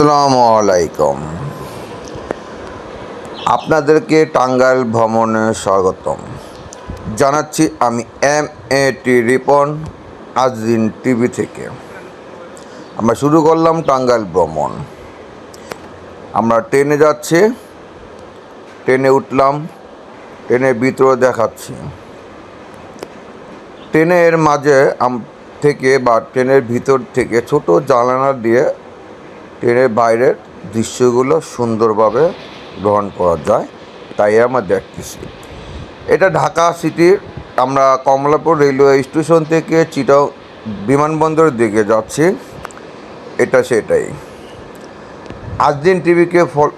আসসালামু আলাইকুম। আপনাদেরকে টাঙ্গাইল ভ্রমণে স্বাগতম। জানাচ্ছি আমি M A T Ripon Ajdin TV থেকে। আমরা শুরু করলাম টাঙ্গাইল ভ্রমণ। আমরা ট্রেনে যাচ্ছি, ট্রেনে উঠলাম ট্রেনের ভিতরে দেখাচ্ছি। ট্রেনের মাঝে থেকে বা ট্রেনের ভিতর থেকে ছোট জানালা দিয়ে ট্রেনের বাইরের দৃশ্যগুলো সুন্দরভাবে গ্রহণ করা যায়, তাই আমরা দেখতেছি। এটা ঢাকা সিটির আমরা কমলাপুর রেলওয়ে স্টেশন থেকে চিটাও বিমানবন্দরের দিকে যাচ্ছি। এটা সেটাই। আজদিন টিভিকে ফল,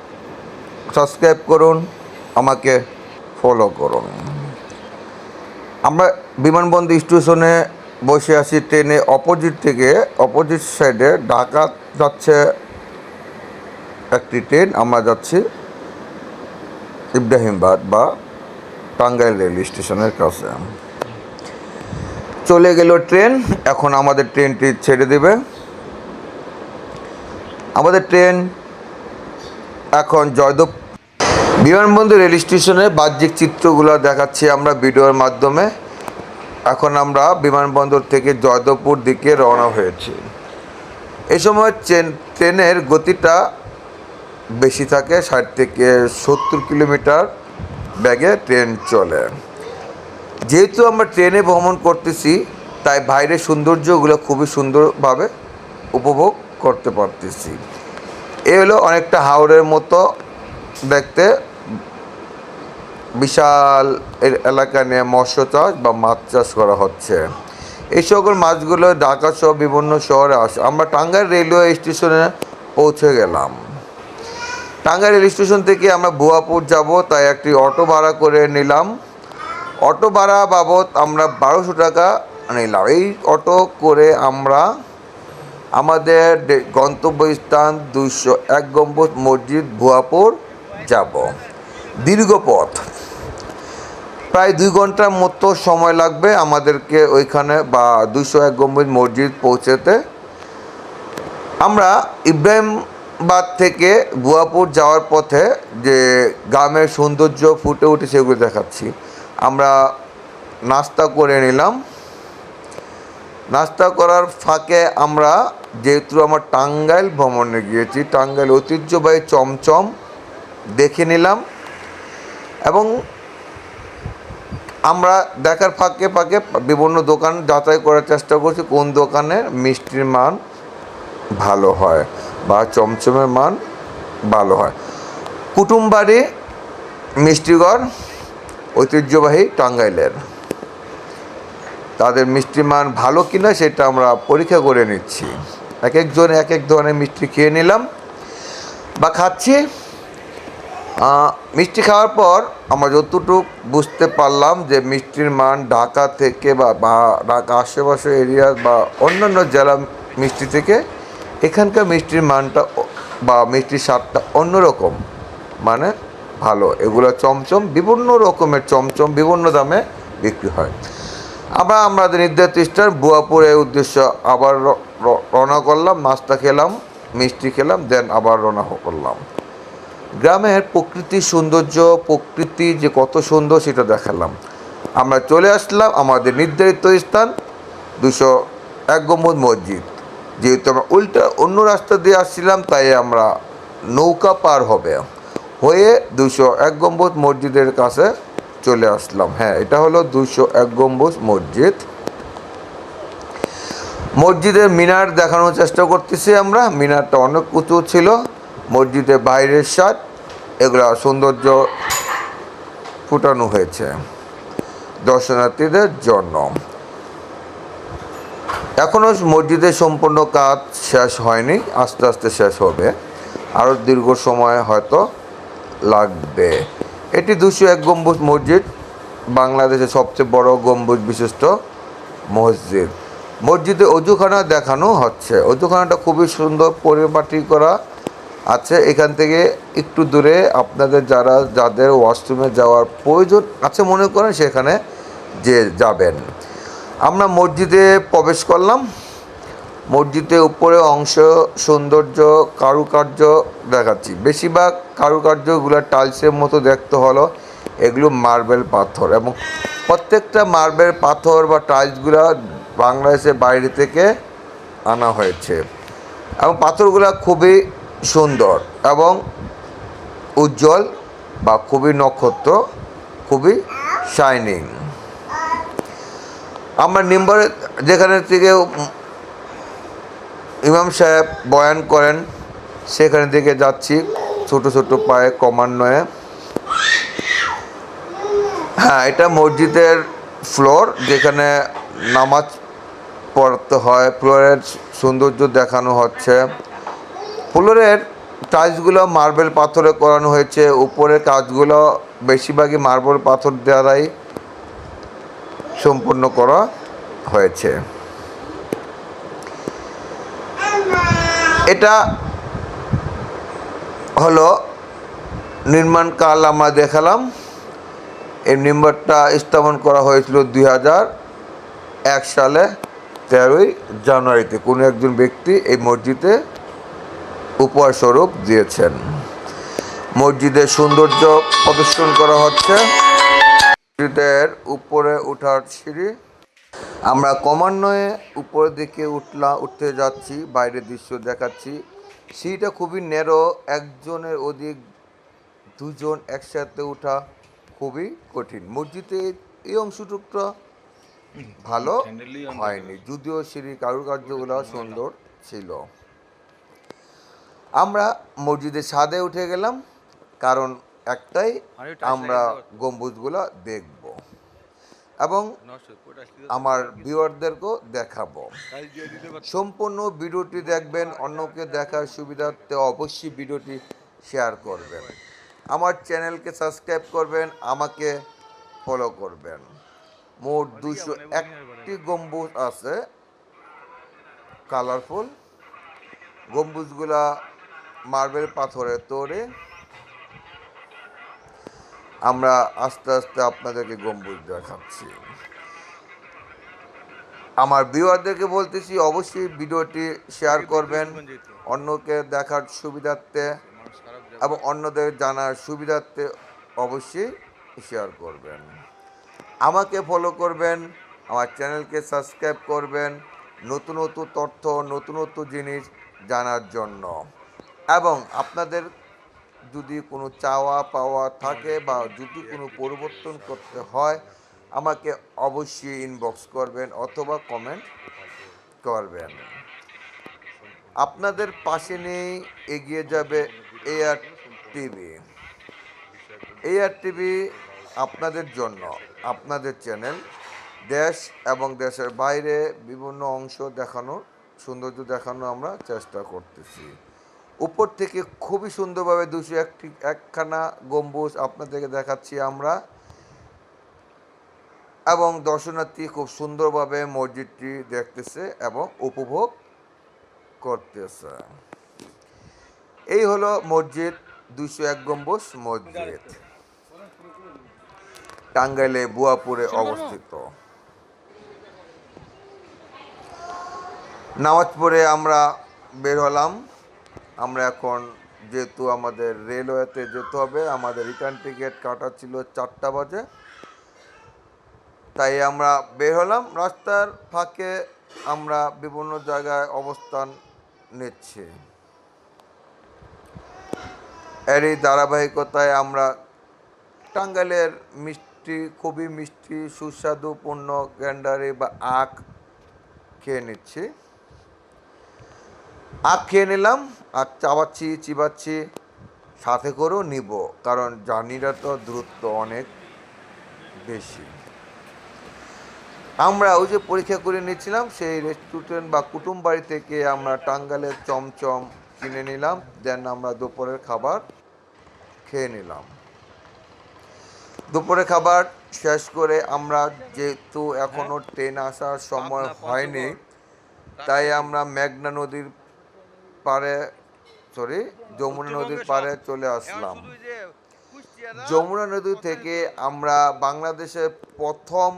সাবস্ক্রাইব করুন, আমাকে ফলো করুন। আমরা বিমানবন্দর স্টেশনে বসে আছি ট্রেনে অপোজিট থেকে অপোজিট সাইডে ঢাকা যাচ্ছে একটি ট্রেন, আমরা যাচ্ছি ইব্রাহিমবাদ বা টাঙ্গাইল রেল স্টেশনের কাছে। চলে গেল ট্রেন, এখন আমাদের ট্রেনটি ছেড়ে দেবে। আমাদের ট্রেন এখন জয়দেব বিমানবন্দর রেল স্টেশনের বাহ্যিক চিত্রগুলো দেখাচ্ছি আমরা ভিডিওর মাধ্যমে। এখন আমরা বিমানবন্দর থেকে জয়দেবপুর দিকে রওনা হয়েছি। এ সময় ট্রেন ট্রেনের গতিটা বেশি থাকে, ষাট থেকে সত্তর কিলোমিটার ব্যাগে ট্রেন চলে। যেহেতু আমরা ট্রেনে ভ্রমণ করতেছি, তাই বাইরের সৌন্দর্যগুলো খুবই সুন্দরভাবে উপভোগ করতে পারতেছি। এ হলো অনেকটা হাওড়ের মতো দেখতে। বিশাল এর এলাকা নিয়ে মৎস্য চাষ বা মাছ চাষ করা হচ্ছে। এই সকল মাছগুলো ঢাকা সহ বিভিন্ন শহরে আসে। আমরা টাঙ্গাইল রেলওয়ে স্টেশনে পৌঁছে গেলাম। টাঙ্গাইল রেল স্টেশন থেকে আমরা বুয়াপুর যাব, তাই একটি অটো ভাড়া করে নিলাম। অটো ভাড়া বাবদ আমরা বারোশো টাকা নিলাম। এই অটো করে আমরা আমাদের গন্তব্যস্থান দুইশো এক গম্বুজ মসজিদ ভুয়াপুর যাব। দীর্ঘ পথ। প্রায় দুই ঘণ্টার মতো সময় লাগবে আমাদেরকে ওইখানে বা দুইশো এক গম্বুজ মসজিদ পৌঁছাতে। আমরা ইব্রাহিমবাদ থেকে বুয়াপুর যাওয়ার পথে যে গ্রামের সৌন্দর্য ফুটে উঠে সেগুলো দেখাচ্ছি। আমরা নাস্তা করে নিলাম। নাস্তা করার ফাঁকে আমরা যেহেতু আমার টাঙ্গাইল ভ্রমণে গিয়েছি, টাঙ্গাইল ঐতিহ্যবাহী চমচম দেখে নিলাম এবং আমরা দেখার ফাঁকে ফাঁকে বিভিন্ন দোকান যাচাই করার চেষ্টা করছি, কোন দোকানের মিষ্টির মান ভালো হয়। বা চমচমের মান ভালো হয়। কুটুমবাড়ি, মিষ্টিগড়, ঐতিহ্যবাহী টাঙ্গাইলের। তাদের মিষ্টির মান ভালো কিনা সেটা আমরা পরীক্ষা করে নিচ্ছি। এক একজন এক এক ধরনের মিষ্টি খেয়ে নিলাম বা খাচ্ছি। মিষ্টি খাওয়ার পর আমরা যতটুকু বুঝতে পারলাম যে মিষ্টির মান ঢাকা থেকে বা বা ঢাকা আশেপাশে এরিয়া বা অন্যান্য জেলা মিষ্টি থেকে এখানকার মিষ্টির মানটা বা মিষ্টির স্বাদটা অন্যরকম। মানে ভালো। এগুলো চমচম, বিভিন্ন রকমের চমচম, বিভিন্ন দামে বিক্রি হয়। আমরা আমাদের নির্ধারিত স্টার বুয়াপুরের উদ্দেশ্য আবার রওনা করলাম, নাস্তা খেলাম, মিষ্টি খেলাম, দেন আবার রওনা করলাম। গ্রামের প্রকৃতির সৌন্দর্য, প্রকৃতি যে কত সুন্দর সেটা দেখালাম। আমরা চলে আসলাম আমাদের নির্ধারিত স্থান, দুশো এক গম্বুজ মসজিদ। যেহেতু আমরা উল্টা অন্য রাস্তা দিয়ে আসছিলাম, তাই আমরা নৌকা পার হবে হয়ে দুশো এক গম্বুজ মসজিদের কাছে চলে আসলাম। হ্যাঁ এটা হলো দুশো এক গম্বুজ মসজিদ। মসজিদের মিনার দেখানোর চেষ্টা করতেছি আমরা। মিনারটা অনেক উঁচু ছিল, মসজিদের বাইরের সাজ এগুলো সৌন্দর্য ফুটানো হয়েছে দর্শনার্থীদের জন্য। এখনও মসজিদের সম্পূর্ণ কাজ শেষ হয়নি, আস্তে আস্তে শেষ হবে। আরও দীর্ঘ সময় হয়তো লাগবে। এটি দুশো এক গম্বুজ মসজিদ, বাংলাদেশের সবচেয়ে বড় গম্বুজ বিশিষ্ট মসজিদ। মসজিদে অজুখানা দেখানো হচ্ছে। অজুখানাটা খুবই সুন্দর পরিপাটি করা আছে। এখান থেকে একটু দূরে আপনাদের যারা, যাদের ওয়াশরুমে যাওয়ার প্রয়োজন আছে মনে করেন, সেখানে যে যাবেন। আমরা মসজিদে প্রবেশ করলাম। মসজিদের উপরে অংশ সৌন্দর্য, কারুকার্য দেখাচ্ছি। বেশিরভাগ কারুকার্যগুলো টাইলসের মতো দেখতে হলো। এগুলো মার্বেল পাথর এবং প্রত্যেকটা মার্বেল পাথর বা টাইলসগুলো বাংলাদেশের বাইরে থেকে আনা হয়েছে। এবং পাথরগুলো খুবই সুন্দর এবং উজ্জ্বল বা খুবই নক্ষত্র, খুবই শাইনিং আমরা নিম্বরে যেখানে থেকে ইমাম সাহেব বয়ান করেন, সেখানে থেকে যাচ্ছি ছোট ছোট পায়ে ক্রমান্বয়ে হ্যাঁ এটা মসজিদের ফ্লোর যেখানে নামাজ পড়তে হয় ফ্লোরের সৌন্দর্য দেখানো হচ্ছে। ফ্লোরের টাইলসগুলো মার্বেল পাথরে করানো হয়েছে, উপরের কাজগুলো বেশিরভাগই মার্বেল পাথর দ্বারাই সম্পূর্ণ করা হয়েছে। এটা হলো নির্মাণকাল আমরা দেখালাম। এই নিম্বরটা স্থাপন করা হয়েছিল দুই এক সালে, তেরোই জানুয়ারিতে। কোনো একজন ব্যক্তি এই মসজিদে উপহার স্বরূপ দিয়েছেন। মসজিদের সৌন্দর্য প্রদর্শন করা হচ্ছে। মসজিদের উপরে ওঠার সিঁড়ি। আমরা ক্রমান্বয়ে উপরের দিকে উঠলা উঠতে যাচ্ছি বাইরের দৃশ্য দেখাচ্ছি। সিঁড়িটা খুবই নেরো একজনের অধিক দুজন একসাথে ওঠা খুবই কঠিন। মসজিদের এই অংশটুকটা ভালো হয়নি যদিও সিঁড়ির কারুকার্যগুলো সুন্দর ছিল। আমরা মসজিদের ছাদে উঠে গেলাম কারণ একটাই আমরা গম্বুজগুলো দেখব। এবং আমার ভিউয়ারদেরকেও দেখাবো। সম্পূর্ণ ভিডিওটি দেখবেন অন্যকে দেখার সুবিধার্থে অবশ্যই ভিডিওটি শেয়ার করবেন। আমার চ্যানেলকে সাবস্ক্রাইব করবেন আমাকে ফলো করবেন। মোট দুশো একটি গম্বুজ আছে কালারফুল গম্বুজগুলা মার্বেল পাথরের তৈরি। আমরা আস্তে আস্তে আপনাদেরকে গম্বুজ দেখাচ্ছি। আমার ভিউয়ারদেরকে বলতেছি অবশ্যই ভিডিওটি শেয়ার করবেন অন্যকে দেখার সুবিধার্থে এবং অন্যদের জানার সুবিধার্থে অবশ্যই শেয়ার করবেন। আমাকে ফলো করবেন আমার চ্যানেলকে সাবস্ক্রাইব করবেন নতুন নতুন তথ্য নতুন নতুন জিনিস জানার জন্য। এবং আপনাদের যদি কোনো চাওয়া পাওয়া থাকে বা যদি কোনো পরিবর্তন করতে হয়, আমাকে অবশ্যই ইনবক্স করবেন অথবা কমেন্ট করবেন। আপনাদের পাশে নেই এগিয়ে যাবে এআর টিভি এআর টিভি আপনাদের জন্য, আপনাদের চ্যানেল দেশ এবং দেশের বাইরে বিভিন্ন অংশ দেখানোর, সৌন্দর্য দেখানো আমরা চেষ্টা করতেছি। উপর থেকে খুবই সুন্দরভাবে দুশো একটি, একখানা গম্বুজ আপনাদেরকে দেখাচ্ছি আমরা। এবং দর্শনার্থী খুব সুন্দরভাবে মসজিদটি দেখতেছে এবং উপভোগ করতেছে। এই হলো মসজিদ, দুশো এক গম্বুজ মসজিদ। টাঙ্গাইলে বুয়াপুরে অবস্থিত। নামাজ পড়ে আমরা বের হলাম। আমরা এখন যেহেতু আমাদের রেলওয়েতে যেতে হবে, আমাদের রিটার্ন টিকিট কাটা ছিল চারটা বাজে। তাই আমরা বের হলাম, রাস্তার ফাঁকে আমরা বিভিন্ন জায়গায় অবস্থান নিচ্ছি। এরই ধারাবাহিকতায় আমরা টাঙ্গাইলের মিষ্টি, খুবই মিষ্টি, সুস্বাদু সুস্বাদুপূর্ণ গ্যান্ডারি বা আখ খেয়ে নিচ্ছি। আখ খেয়ে নিলাম আর চাবাচ্ছি চিবাচ্ছি সাথে করেও নিব। কারণ জার্নিটা তো দূরত্ব অনেক বেশি। আমরা ওই যে পরীক্ষা করে নিয়েছিলাম সেই রেস্টুরেন্ট বা কুটুম বাড়ি থেকে আমরা টাঙ্গালের চমচম কিনে নিলাম দেন আমরা দুপুরের খাবার খেয়ে নিলাম। দুপুরে খাবার শেষ করে আমরা যেহেতু এখনও ট্রেন আসার সময় হয়নি তাই আমরা মেঘনা নদীর পাড়ে সরি যমুনা নদীর পাড়ে চলে আসলাম। যমুনা নদী থেকে আমরা বাংলাদেশের প্রথম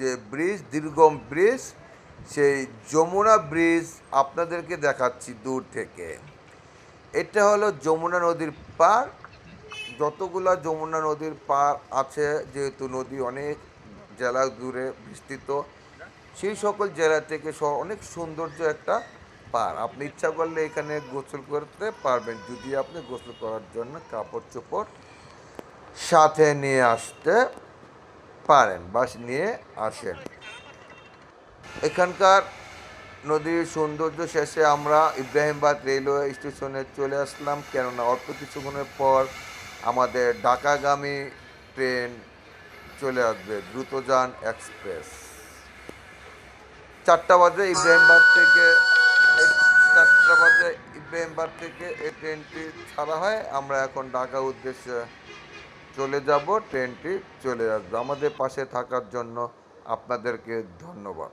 যে ব্রিজ দীর্ঘম ব্রিজ সেই যমুনা ব্রিজ আপনাদেরকে দেখাচ্ছি দূর থেকে। এটা হলো যমুনা নদীর পার যতগুলা যমুনা নদীর পার আছে যেহেতু নদী অনেক জেলা দূরে বিস্তৃত সেই সকল জেলা থেকে অনেক সৌন্দর্য একটা পার। আপনি ইচ্ছা করলে এখানে গোসল করতে পারবেন। যদি আপনি গোসল করার জন্য কাপড় চোপড় সাথে নিয়ে আসতে পারেন, বা নিয়ে আসেন। এখানকার নদীর সৌন্দর্য শেষে আমরা ইব্রাহিমবাদ রেলওয়ে স্টেশনে চলে আসলাম। কেননা অল্প কিছুক্ষণের পর আমাদের ঢাকাগামী ট্রেন চলে আসবে, দ্রুতযান এক্সপ্রেস। চারটা বাজে ইব্রাহিমবাদ থেকে বাজে ইব্রাহিমবাদ থেকে এই ট্রেনটি ছাড়া হয়। আমরা এখন ঢাকা উদ্দেশ্যে চলে যাব। ট্রেনটি চলে আসব। আমাদের পাশে থাকার জন্য আপনাদেরকে ধন্যবাদ।